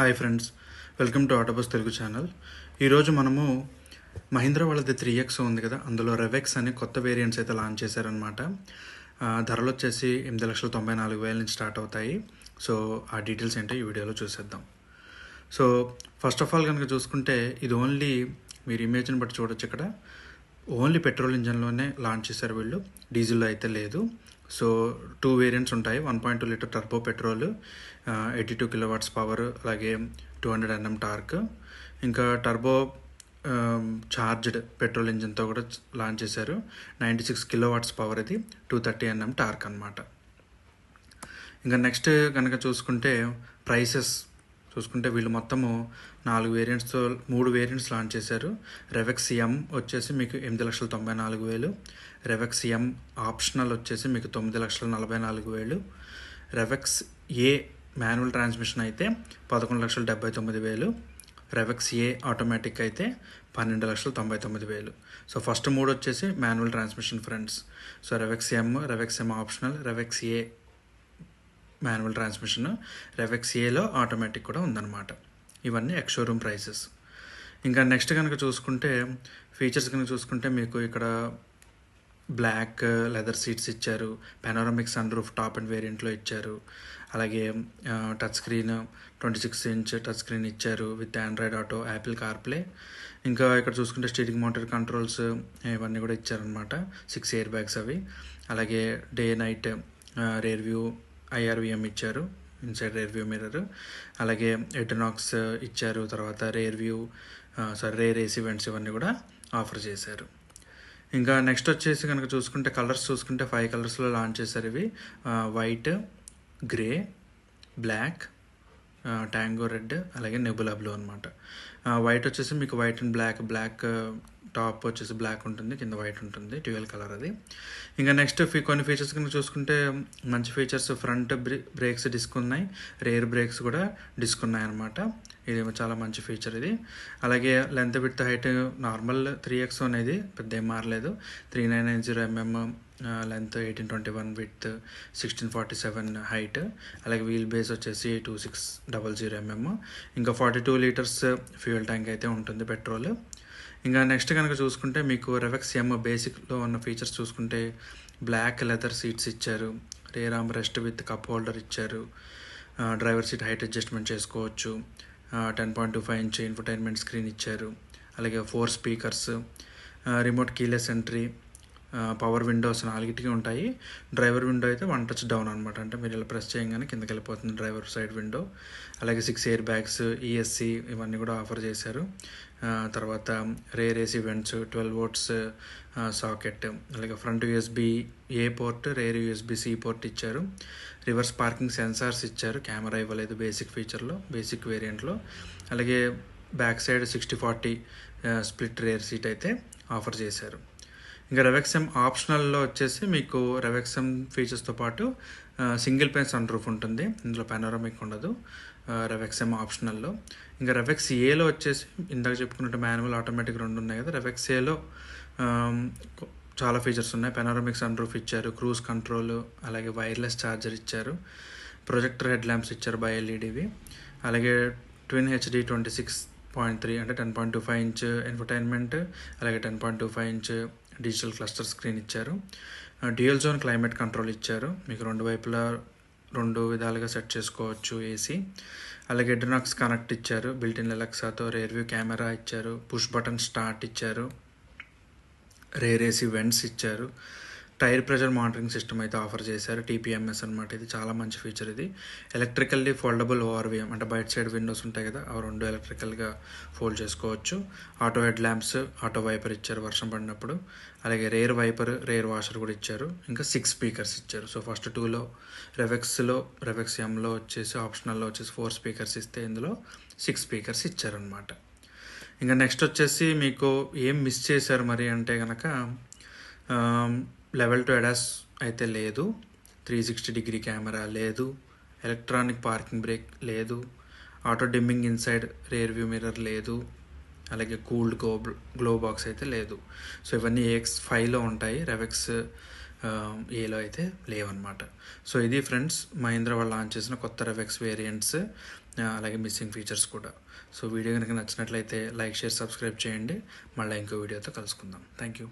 Hi friends welcome to Autobus Telugu channel. ఈరోజు మనము మహీంద్రా వాళ్ళది త్రీ ఎక్స్ ఉంది కదా అందులో రెవెక్స్ అనే కొత్త వేరియంట్స్ అయితే లాంచ్ చేశారనమాట ధరలు వచ్చేసి ఎనిమిది లక్షల తొంభై నాలుగు వేల నుంచి స్టార్ట్ అవుతాయి. సో ఆ డీటెయిల్స్ ఏంటో ఈ వీడియోలో చూసేద్దాం. సో ఫస్ట్ ఆఫ్ ఆల్ కనుక చూసుకుంటే ఇది ఓన్లీ మీరు ఇమేజ్ని బట్టి చూడొచ్చు ఇక్కడ. ఓన్లీ పెట్రోల్ ఇంజన్లోనే లాంచ్ చేశారు వీళ్ళు. డీజిల్లో అయితే లేదు. సో టూ వేరియంట్స్ ఉంటాయి. One point two litre turbo petrol eighty two kilowatts power అలాగే టూ హండ్రెడ్ ఎన్ఎం టార్క్ ఇంకా టర్బో చార్జ్డ్ పెట్రోల్ ఇంజిన్తో కూడా లాంచ్ చేశారు. Ninety six kilowatts power ఇది టూ థర్టీ ఎన్ఎం టార్క్ అనమాట ఇంకా నెక్స్ట్ కనుక చూసుకుంటే ప్రైసెస్ చూసుకుంటే వీళ్ళు మొత్తము నాలుగు వేరియంట్స్తో మూడు వేరియంట్స్ లాంచ్ చేశారు. రెవెక్స్ ఎం వచ్చేసి మీకు ఎనిమిది లక్షల తొంభై నాలుగు వేలు. రెవెక్స్ ఎం ఆప్షనల్ వచ్చేసి మీకు తొమ్మిది లక్షల నలభై నాలుగు వేలు. రెవెక్స్ ఏ మాన్యువల్ ట్రాన్స్మిషన్ అయితే పదకొండు లక్షల డెబ్బై తొమ్మిది వేలు. రెవెక్స్ ఏ ఆటోమేటిక్ అయితే పన్నెండు లక్షల తొంభై తొమ్మిది వేలు. సో ఫస్ట్ మూడు వచ్చేసి manual transmission friends so RevX M RevX M optional RevX A manual transmission RevX ఏలో ఆటోమేటిక్ కూడా ఉందన్నమాట. ఇవన్నీ ఎక్స్ షోరూమ్ ప్రైసెస్ ఇంకా నెక్స్ట్ కనుక చూసుకుంటే ఫీచర్స్ కనుక చూసుకుంటే మీకు ఇక్కడ బ్లాక్ లెదర్ సీట్స్ ఇచ్చారు panoramic sunroof top and వేరియంట్లో ఇచ్చారు అలాగే touch screen twenty six inch touch screen ఇచ్చారు with Android Auto Apple CarPlay ఇంకా ఇక్కడ చూసుకుంటే స్టీరింగ్ మౌంటెడ్ కంట్రోల్స్ ఇవన్నీ కూడా ఇచ్చారనమాట సిక్స్ ఇయర్ బ్యాగ్స్ అవి. అలాగే day night rear view IRVM ఇచ్చారు ఇన్సైడ్ రేర్ వ్యూ మిర్రర్ అలాగే ఎటనాక్స్ uh, ఇచ్చారు తర్వాత rear view sorry rear AC vents ఇవన్నీ కూడా ఆఫర్ చేశారు. ఇంకా నెక్స్ట్ వచ్చేసి కనుక చూసుకుంటే కలర్స్ చూసుకుంటే ఫైవ్ కలర్స్లో లాంచ్ చేశారు ఇవి. White grey black tango red అలాగే నెబులా బ్లూ అనమాట వైట్ వచ్చేసి మీకు white and black black top వచ్చేసి బ్లాక్ ఉంటుంది కింద వైట్ ఉంటుంది ట్వెల్వ్ కలర్ అది. ఇంకా నెక్స్ట్ ఫీ కొన్ని ఫీచర్స్ కింద చూసుకుంటే మంచి ఫీచర్స్ ఫ్రంట్ బ్రేక్స్ డిస్క్ ఉన్నాయి రేర్ బ్రేక్స్ కూడా డిస్క్ ఉన్నాయి అనమాట ఇది చాలా మంచి ఫీచర్ ఇది. అలాగే length with height normal three X అనేది పెద్ద ఏం మారలేదు. Three nine nine zero mm length eighteen twenty one with sixteen forty seven height అలాగే వీల్ బేస్ వచ్చేసి two six double zero MM ఇంకా forty two litres fuel tank అయితే ఉంటుంది petrol ఇంకా నెక్స్ట్ కనుక చూసుకుంటే మీకు రెవెక్స్ ఎమ్ బేసిక్లో ఉన్న ఫీచర్స్ చూసుకుంటే బ్లాక్ లెదర్ సీట్స్ ఇచ్చారు. Rear armrest with cup holder ఇచ్చారు. డ్రైవర్ సీట్ హైట్ అడ్జస్ట్మెంట్ చేసుకోవచ్చు. Ten point two five inch infotainment screen ఇచ్చారు. అలాగే four speakers remote keyless entry power windows నాలుగిటికి ఉంటాయి. డ్రైవర్ విండో అయితే వన్ టచ్ డౌన్ అనమాట అంటే మీరు ఇలా ప్రెస్ చేయగానే కిందకి వెళ్ళిపోతుంది డ్రైవర్ సైడ్ విండో అలాగే సిక్స్ ఎయిర్ బ్యాగ్స్ ఈఎస్సి ఇవన్నీ కూడా ఆఫర్ చేశారు. తర్వాత rear AC vents twelve volts socket అలాగే front USB A port rear USB C port ఇచ్చారు. రివర్స్ పార్కింగ్ సెన్సార్స్ ఇచ్చారు. కెమెరా ఇవ్వలేదు బేసిక్ ఫీచర్లో బేసిక్ వేరియంట్లో అలాగే back side sixty forty split rear seat అయితే ఆఫర్ చేశారు. ఇంకా రెవెక్సమ్ ఆప్షనల్లో వచ్చేసి మీకు రెవెక్సమ్ ఫీచర్స్తో పాటు సింగిల్ పెన్ సన్ రూఫ్ ఉంటుంది. ఇందులో పెనోరమిక్ ఉండదు రెవెక్సమ్ ఆప్షనల్లో ఇంకా రెవెక్స్ ఏలో వచ్చేసి ఇందాక చెప్పుకున్నట్టు మాన్యువల్ ఆటోమేటిక్ రెండు ఉన్నాయి కదా. రెవెక్స్ ఏలో చాలా ఫీచర్స్ ఉన్నాయి. పెనోరమిక్ సన్ రూఫ్ ఇచ్చారు క్రూజ్ కంట్రోల్ అలాగే వైర్లెస్ ఛార్జర్ ఇచ్చారు ప్రొజెక్టర్ హెడ్ ల్యాంప్స్ ఇచ్చారు బై ఎల్ఈడివి అలాగే twin HD twenty six point three అంటే ten point two five inch entertainment అలాగే ten point two five inch digital cluster screen ఇచ్చారు. Dual zone climate control ఇచ్చారు. మీకు రెండు వైపులా రెండు విధాలుగా సెట్ చేసుకోవచ్చు ఏసీ అలాగే ఎడ్రనాక్స్ కనెక్ట్ ఇచ్చారు. బిల్టిన్ ఎలక్సాతో రేర్వ్యూ కెమెరా ఇచ్చారు. పుష్ బటన్ స్టార్ట్ ఇచ్చారు. రేర్ ఏసీ వెంట్స్ ఇచ్చారు. టైర్ ప్రెషర్ మానిటరింగ్ సిస్టమ్ అయితే ఆఫర్ చేశారు. టీపీఎంఎస్ అనమాట ఇది. చాలా మంచి ఫీచర్ ఇది. ఎలక్ట్రికల్లీ ఫోల్డబుల్ ఓఆర్విఎం అంటే బయట సైడ్ విండోస్ ఉంటాయి కదా అవి రెండు ఎలక్ట్రికల్గా ఫోల్డ్ చేసుకోవచ్చు. Auto head lamps auto wiper ఇచ్చారు వర్షం పడినప్పుడు. అలాగే రేర్ వైపర్ రేర్ వాషర్ కూడా ఇచ్చారు. ఇంకా సిక్స్ స్పీకర్స్ ఇచ్చారు. సో ఫస్ట్ టూలో రెవెక్స్లో రెవెక్స్ ఎంలో వచ్చేసి ఆప్షనల్లో వచ్చేసి ఫోర్ స్పీకర్స్ ఇస్తే ఇందులో సిక్స్ స్పీకర్స్ ఇచ్చారనమాట ఇంకా నెక్స్ట్ వచ్చేసి మీకు ఏం మిస్ చేశారు మరి అంటే కనుక లెవెల్ టు ఎడాస్ అయితే లేదు. త్రీ సిక్స్టీ డిగ్రీ కెమెరా లేదు. ఎలక్ట్రానిక్ పార్కింగ్ బ్రేక్ లేదు. Auto dimming inside rear view mirror లేదు. అలాగే కూల్డ్ గో గ్లో బాక్స్ అయితే లేదు. సో ఇవన్నీ ఏఎక్స్ ఫైవ్లో ఉంటాయి. రెవెక్స్ ఏలో అయితే లేవన్నమాట. సో ఇది ఫ్రెండ్స్ మహీంద్రా వాళ్ళు లాంచ్ చేసిన కొత్త రెవెక్స్ వేరియంట్స్ అలాగే మిస్సింగ్ ఫీచర్స్ కూడా. సో వీడియో కనుక నచ్చినట్లయితే లైక్ షేర్ సబ్స్క్రైబ్ చేయండి. మళ్ళీ ఇంకో వీడియోతో కలుసుకుందాం. Thank you